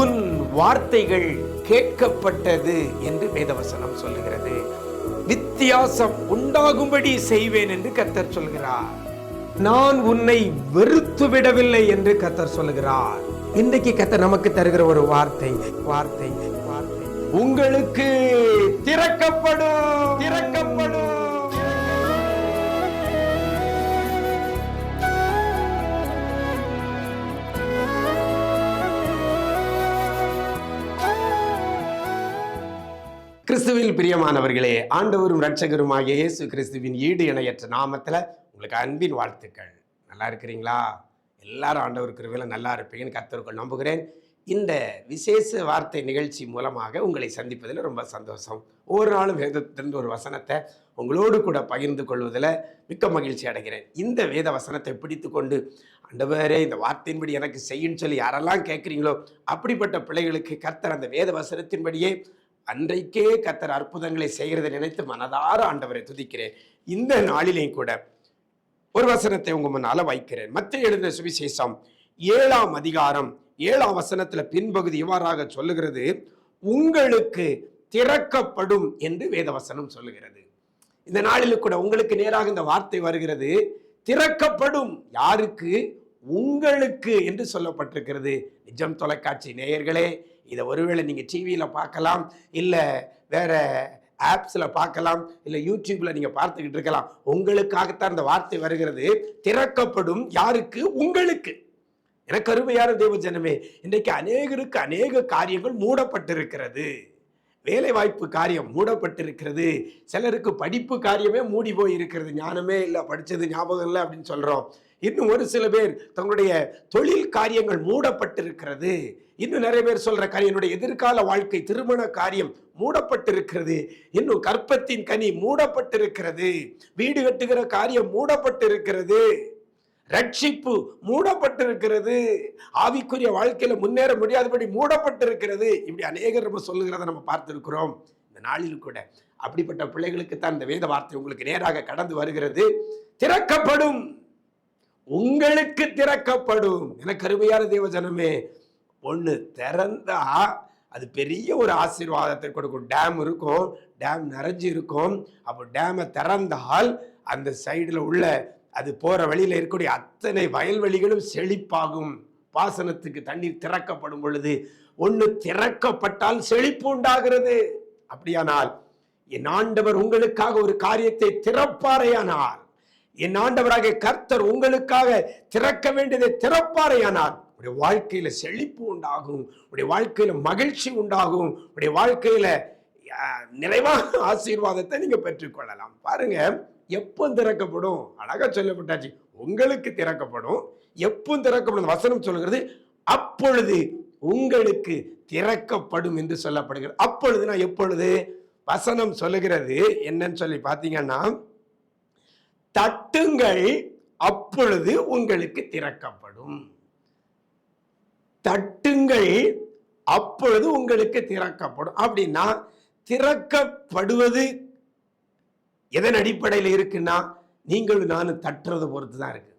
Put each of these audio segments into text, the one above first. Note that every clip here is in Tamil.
உன் வார்த்தைகள் கேட்கப்பட்டது என்று வேதவசனம் சொல்லுகிறது. வித்தியாசம் உண்டாகும்படி செய்வேன் என்று கத்தர் சொல்கிறார். நான் உன்னை வெறுத்து விடவில்லை என்று கத்தர் சொல்லுகிறார். இன்றைக்கு கத்தர் நமக்கு தருகிற ஒரு வார்த்தை வார்த்தை வார்த்தை. உங்களுக்கு திறக்கப்படும். கிறிஸ்துவில் பிரியமானவர்களே ஆண்டவரும் இரட்சகருமாகிய இயேசு கிறிஸ்துவின் ஈடு இணையற்ற நாமத்தில் உங்களுக்கு அன்பின் வாழ்த்துக்கள். நல்லா இருக்கிறீங்களா? எல்லாரும் ஆண்டவர் கிருவில நல்லா இருப்பீங்கன்னு கர்த்தருக்குள் நம்புகிறேன். இந்த விசேஷ வார்த்தை நிகழ்ச்சி மூலமாக உங்களை சந்திப்பதில் ரொம்ப சந்தோஷம். ஒவ்வொரு நாளும் வேதத்திலிருந்து ஒரு வசனத்தை உங்களோடு கூட பகிர்ந்து கொள்வதில் மிக்க மகிழ்ச்சி அடைகிறேன். இந்த வேத வசனத்தை பிடித்து கொண்டு அண்டவரே இந்த வார்த்தையின்படி எனக்கு செய்யுன்னு சொல்லி யாரெல்லாம் கேட்குறீங்களோ அப்படிப்பட்ட பிள்ளைகளுக்கு கர்த்தர் அந்த வேத வசனத்தின்படியே அன்றைக்கே கத்தர் அற்புதங்களை செய்கிறதை நினைத்து மனதார ஆண்டவரை துதிக்கிறேன். இந்த நாளிலையும் கூட ஒரு வசனத்தை உங்க முன்னால வைக்கிறேன். மற்ற எழுதின சுவிசேஷம் ஏழாம் அதிகாரம் ஏழாம் வசனத்துல பின்பகுதி இவ்வாறாக சொல்லுகிறது உங்களுக்கு திறக்கப்படும் என்று வேதவசனம் சொல்லுகிறது. இந்த நாளில் கூட உங்களுக்கு நேராக இந்த வார்த்தை வருகிறது திறக்கப்படும் யாருக்கு? உங்களுக்கு என்று சொல்லப்பட்டிருக்கிறது. நிஜம் தொலைக்காட்சி நேயர்களே இதை ஒருவேளை நீங்கள் டிவியில் பார்க்கலாம் இல்லை வேறு ஆப்ஸில் பார்க்கலாம் இல்லை யூடியூப்பில் நீங்கள் பார்த்துக்கிட்டு இருக்கலாம். உங்களுக்காகத்தான் இந்த வார்த்தை வருகிறது. திறக்கப்படும் யாருக்கு? உங்களுக்கு. எனக்கு அருமையான தேவ ஜனமே இன்றைக்கு அநேகருக்கு அநேக காரியங்கள் மூடப்பட்டிருக்கிறது. வேலை வாய்ப்பு காரியம் மூடப்பட்டிருக்கிறது. சிலருக்கு படிப்பு காரியமே மூடி போய் இருக்கிறது ஞானமே இல்லை படித்தது ஞாபகம் இல்லை அப்படின்னு சொல்கிறோம் இன்னும் ஒரு சில பேர் தங்களுடைய தொழில் காரியங்கள் மூடப்பட்டிருக்கிறது. இன்னும் நிறைய பேர் சொல்ற காரியம் என்னுடைய எதிர்கால வாழ்க்கை திருமண காரியம் மூடப்பட்டிருக்கிறது. இன்னும் கற்பத்தின் கனி மூடப்பட்டிருக்கிறது. வீடு கட்டுகிற காரியம் மூடப்பட்டிருக்கிறது. ரட்சிப்பு மூடப்பட்டிருக்கிறது. ஆவிக்குரிய வாழ்க்கையில முன்னேற முடியாதபடி மூடப்பட்டிருக்கிறது. இப்படி அநேகர் நம்ம சொல்லுகிறத நம்ம பார்த்திருக்கிறோம். இந்த நாளில் கூட அப்படிப்பட்ட பிள்ளைகளுக்கு தான் இந்த வேத வார்த்தை உங்களுக்கு நேராக கடந்து வருகிறது. திறக்கப்படும். உங்களுக்கு திறக்கப்படும். எனக்கு அருமையான தேவ ஜனமே ஒன்று திறந்தா அது பெரிய ஒரு ஆசீர்வாதத்தை கொடுக்கும். டேம் இருக்கும் டேம் நிறைஞ்சு இருக்கும். அப்போ டேமை திறந்தால் அந்த சைடில் உள்ள அது போகிற வழியில் இருக்கக்கூடிய அத்தனை வயல்வெளிகளும் செழிப்பாகும். பாசனத்துக்கு தண்ணீர் திறக்கப்படும் பொழுது ஒன்று திறக்கப்பட்டால் செழிப்பு உண்டாகிறது. அப்படியானால் என் ஆண்டவர் உங்களுக்காக ஒரு காரியத்தை திறப்பாரையானால் என் ஆண்டவராக கர்த்தர் உங்களுக்காக திறக்க வேண்டியதை திறப்பாரையானார் உடைய வாழ்க்கையில செழிப்பு உண்டாகும் உடைய வாழ்க்கையில மகிழ்ச்சி உண்டாகும் உடைய வாழ்க்கையில நிறைவான ஆசீர்வாதத்தை நீங்க பெற்றுக்கொள்ளலாம். பாருங்க எப்போ திறக்கப்படும்? அழகா சொல்லப்பட்டாச்சு. உங்களுக்கு திறக்கப்படும். எப்போ திறக்கப்படும்? வசனம் சொல்லுகிறது அப்பொழுது உங்களுக்கு திறக்கப்படும் என்று சொல்லப்படுகிறது. அப்பொழுதுனா எப்பொழுது? வசனம் சொல்லுகிறது. என்னன்னு சொல்லி பார்த்தீங்கன்னா தட்டுங்கள் அப்பொழுது உங்களுக்கு திறக்கப்படும். தட்டுங்கள் அப்பொழுது உங்களுக்கு திறக்கப்படும். அப்படின்னா திறக்கப்படுவது எதன் அடிப்படையில் இருக்குன்னா நீங்களும் நானும் தட்டுறதை பொறுத்து தான் இருக்கு.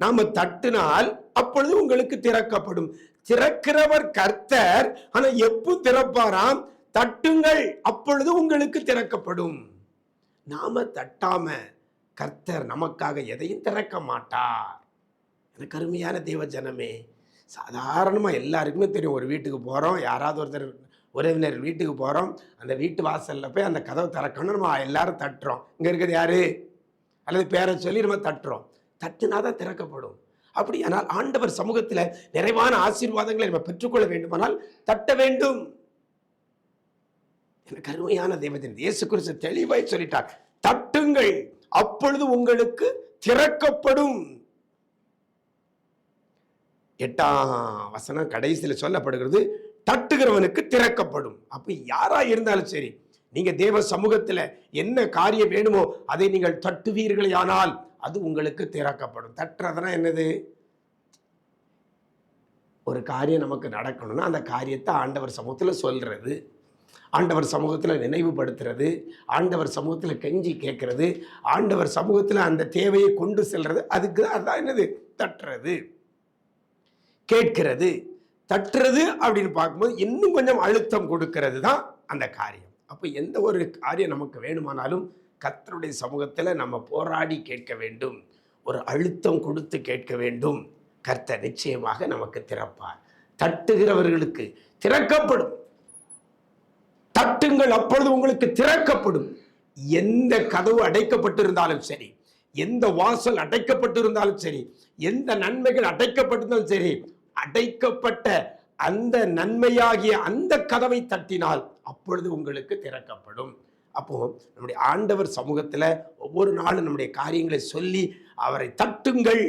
நாம தட்டினால் அப்பொழுது உங்களுக்கு திறக்கப்படும். திறக்கிறவர் கர்த்தர் ஆனா எப்போ திறப்பாராம்? தட்டுங்கள் அப்பொழுது உங்களுக்கு திறக்கப்படும். நாம தட்டாம கர்த்தர் நமக்காக எதையும் திறக்க மாட்டார். எனக்கு அருமையான தெய்வ ஜனமே. சாதாரணமாக எல்லாருக்குமே தெரியும் ஒரு வீட்டுக்கு போகிறோம் யாராவது ஒருத்தர் உறவினர் வீட்டுக்கு போகிறோம் அந்த வீட்டு வாசலில் போய் அந்த கதவை திறக்கணும் நம்ம எல்லாரும் தட்டுறோம். இங்கே இருக்கிறது யாரு? அல்லது பேரை சொல்லி நம்ம தட்டுறோம். தட்டுனா தான் திறக்கப்படும். அப்படியானால் ஆண்டவர் சமூகத்தில் நிறைவான ஆசீர்வாதங்களை நம்ம பெற்றுக்கொள்ள வேண்டுமானால் தட்ட வேண்டும். எனக்கு அருமையான தெய்வத்தின் இயேசு குறித்து தெளிவாய் சொல்லிட்டார் தட்டுங்கள். அப்பொழுது உங்களுக்கு திறக்கப்படும். எட்டாம் வசனம் கடைசியில் சொல்லப்படுகிறது தட்டுகிறவனுக்கு திறக்கப்படும். அப்ப யாரா இருந்தாலும் சரி நீங்க தேவ சமூகத்துல என்ன காரியம் வேணுமோ அதை நீங்கள் தட்டுவீர்களேயானால் அது உங்களுக்கு திறக்கப்படும். தட்டுறதுனா என்னது? ஒரு காரியம் நமக்கு நடக்கணும்னா அந்த காரியத்தை ஆண்டவர் சமூகத்தில் சொல்றது. ஆண்டவர் சமூகத்தில் நினைவுபடுத்துறது ஆண்டவர் சமூகத்தில் கெஞ்சி கேட்கறது ஆண்டவர் சமூகத்தில் அந்த தேவையை கொண்டு செல்றது அதுக்கு தான் என்னது? தட்டுறது. கேட்கிறது. தட்டுறது அப்படின்னு பார்க்கும்போது இன்னும் கொஞ்சம் அழுத்தம் கொடுக்கறது தான் அந்த காரியம். அப்போ எந்த ஒரு காரியம் நமக்கு வேணுமானாலும் கர்த்தருடைய சமூகத்தில் நம்ம போராடி கேட்க வேண்டும். ஒரு அழுத்தம் கொடுத்து கேட்க வேண்டும். கர்த்தர் நிச்சயமாக நமக்கு திறப்பார். தட்டுகிறவர்களுக்கு திறக்கப்படும். தட்டுங்கள் அப்பொழுது உங்களுக்கு திறக்கப்படும். எந்த கதவு அடைக்கப்பட்டிருந்தாலும் சரி எந்த வாசல் அடைக்கப்பட்டிருந்தாலும் சரி எந்த நன்மைகள் அடைக்கப்பட்டிருந்தாலும் சரி அடைக்கப்பட்ட அந்த நன்மையாகிய அந்த கதவை தட்டினால் அப்பொழுது உங்களுக்கு திறக்கப்படும். அப்போ நம்முடைய ஆண்டவர் சமூகத்தில் ஒவ்வொரு நாளும் நம்முடைய காரியங்களை சொல்லி அவரை தட்டுங்கள்.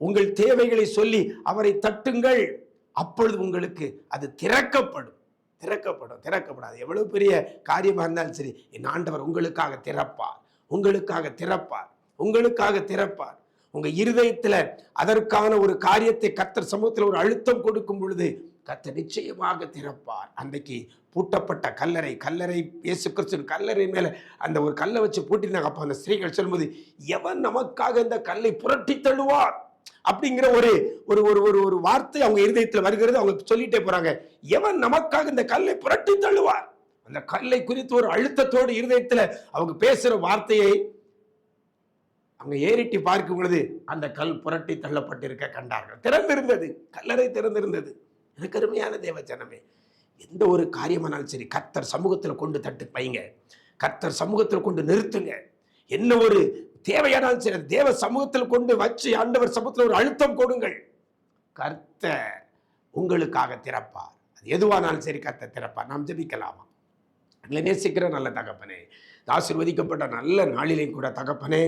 உங்கள் தேவைகளை சொல்லி அவரை தட்டுங்கள். அப்பொழுது உங்களுக்கு அது திறக்கப்படும். திறக்கப்படும் திறக்கப்படாது. எவ்வளவு பெரிய காரியமாக இருந்தாலும் சரி என் ஆண்டவர் உங்களுக்காக திறப்பார். உங்களுக்காக திறப்பார். உங்களுக்காக திறப்பார். உங்க இருதயத்துல அதற்கான ஒரு காரியத்தை கத்தர் சமூகத்தில் ஒரு அழுத்தம் கொடுக்கும் பொழுது கத்தர் நிச்சயமாக திறப்பார். அன்றைக்கு பூட்டப்பட்ட கல்லறை கல்லறை இயேசு கிறிஸ்துவின் கல்லறை மேல அந்த ஒரு கல்லை வச்சு பூட்டினாங்க. அப்போ அந்த ஸ்திரீகள் சொல்லும்போது எவன் நமக்காக இந்த கல்லை புரட்டி தள்ளுவார் அப்படிங்கிற ஒரு ஒரு ஒரு ஒரு ஒரு வார்த்தை அவங்க இருதயத்தில் வருகிறது. அவங்க சொல்லிட்டே போறாங்க. எவன் நமக்காக இந்த கல்லை புரட்டி தள்ளுவார் அந்த கல்லை குறித்து ஒரு அழுத்தத்தோடு இருதயத்தில் அவங்க பேசுற வார்த்தையை அவங்க ஏறிட்டி பார்க்கும் பொழுது அந்த கல் புரட்டி தள்ளப்பட்டிருக்க கண்டார்கள். திறந்திருந்தது. கல்லறை திறந்திருந்தது. எனக்கு அருமையான தேவ ஜனமே எந்த ஒரு காரியமானாலும் சரி கர்த்தர் சமூகத்தில் கொண்டு தட்டு பைங்க கர்த்தர் சமூகத்தில் கொண்டு நிறுத்துங்க. என்ன ஒரு தேவையானாலும் சரி தேவ சமூகத்தில் கொண்டு வச்சு ஆண்டவர் சமூகத்தில் ஒரு அழுத்தம் கொடுங்கள். கர்த்த உங்களுக்காக திறப்பார். அது எதுவானாலும் சரி கர்த்த திறப்பார். நாம் ஜபிக்கலாமா? எங்களை நேசிக்கிற நல்ல தகப்பனே ஆசிர்வதிக்கப்பட்ட நல்ல நாளிலையும் கூட தகப்பனே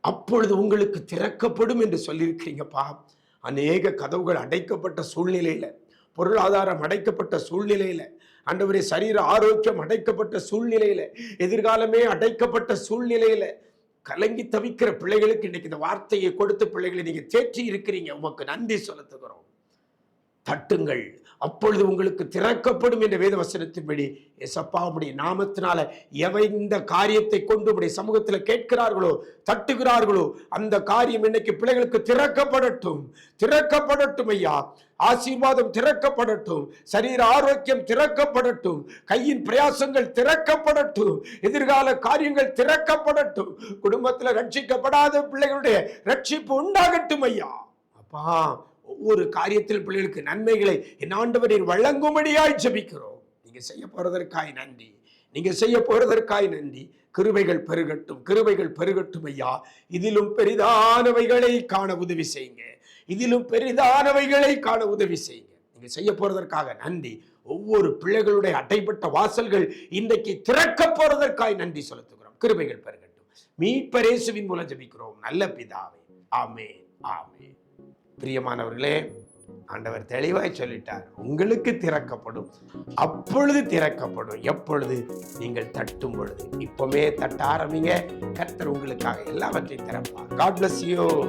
அப்பொழுது உங்களுக்கு திறக்கப்படும் என்று சொல்லியிருக்கிறீங்கப்பா. அநேக கதவுகள் அடைக்கப்பட்ட சூழ்நிலையில் பொருளாதாரம் அடைக்கப்பட்ட சூழ்நிலையில் அண்டவரே சரீர ஆரோக்கியம் அடைக்கப்பட்ட சூழ்நிலையில் எதிர்காலமே அடைக்கப்பட்ட சூழ்நிலையில் கலங்கி தவிக்கிற பிள்ளைகளுக்கு இன்னைக்கு இந்த வார்த்தையை கொடுத்து பிள்ளைகளை நீங்க தேற்றி இருக்கிறீங்க. உமக்கு நன்றி செலுத்துகிறோம் தட்டுங்கள். அப்பொழுது உங்களுக்கு திறக்கப்படும் என்ற வேத வசனத்தின்படி எசப்பா உடைய நாமத்தினால எவை இந்த காரியத்தை கொண்டு உடைய சமூகத்தில் கேட்கிறார்களோ தட்டுகிறார்களோ அந்த காரியம் இன்னைக்கு பிள்ளைகளுக்கு திறக்கப்படட்டும். திறக்கப்படட்டும் ஐயா. ஆசீர்வாதம் திறக்கப்படட்டும். சரீர ஆரோக்கியம் திறக்கப்படட்டும். கையின் பிரயாசங்கள் திறக்கப்படட்டும். எதிர்கால காரியங்கள் திறக்கப்படட்டும். குடும்பத்தில் ரட்சிக்கப்படாத பிள்ளைகளுடைய ரட்சிப்பு உண்டாகட்டும் ஐயா. அப்பா ஒவ்வொரு காரியத்தில் பிள்ளைகளுக்கு நன்மைகளை என் ஆண்டவரின் வழங்கும்படியாய் ஜபிக்கிறோம். நீங்க செய்ய போறதற்காய் நன்றி. நீங்க செய்ய போறதற்காய் நன்றி. கிருபைகள் பெருகட்டும். கிருபைகள் பெருகட்டும் ஐயா. இதிலும் பெரிதானவைகளை காண உதவி செய்யுங்க. இதிலும் பெரிதானவைகளை காண உதவி செய்யுங்க. நீங்க செய்ய போறதற்காக நன்றி. ஒவ்வொரு பிள்ளைகளுடைய அட்டைப்பட்ட வாசல்கள் இன்றைக்கு திறக்க போறதற்காய் நன்றி செலுத்துகிறோம். கிருபைகள் பெருகட்டும். மீட்பரேசுவின் மூலம் ஜபிக்கிறோம். நல்ல பிதாவே. ஆமே ஆமே பிரியமானவர்களே ஆண்டவர் தெளிவாய் சொல்லிட்டார் உங்களுக்கு திறக்கப்படும் அப்பொழுது திறக்கப்படும் எப்பொழுது நீங்கள் தட்டும் பொழுது. இப்பவுமே தட்ட ஆரம்பிங்க. கர்த்தர் உங்களுக்காக எல்லாவற்றையும் திறப்பார். God bless you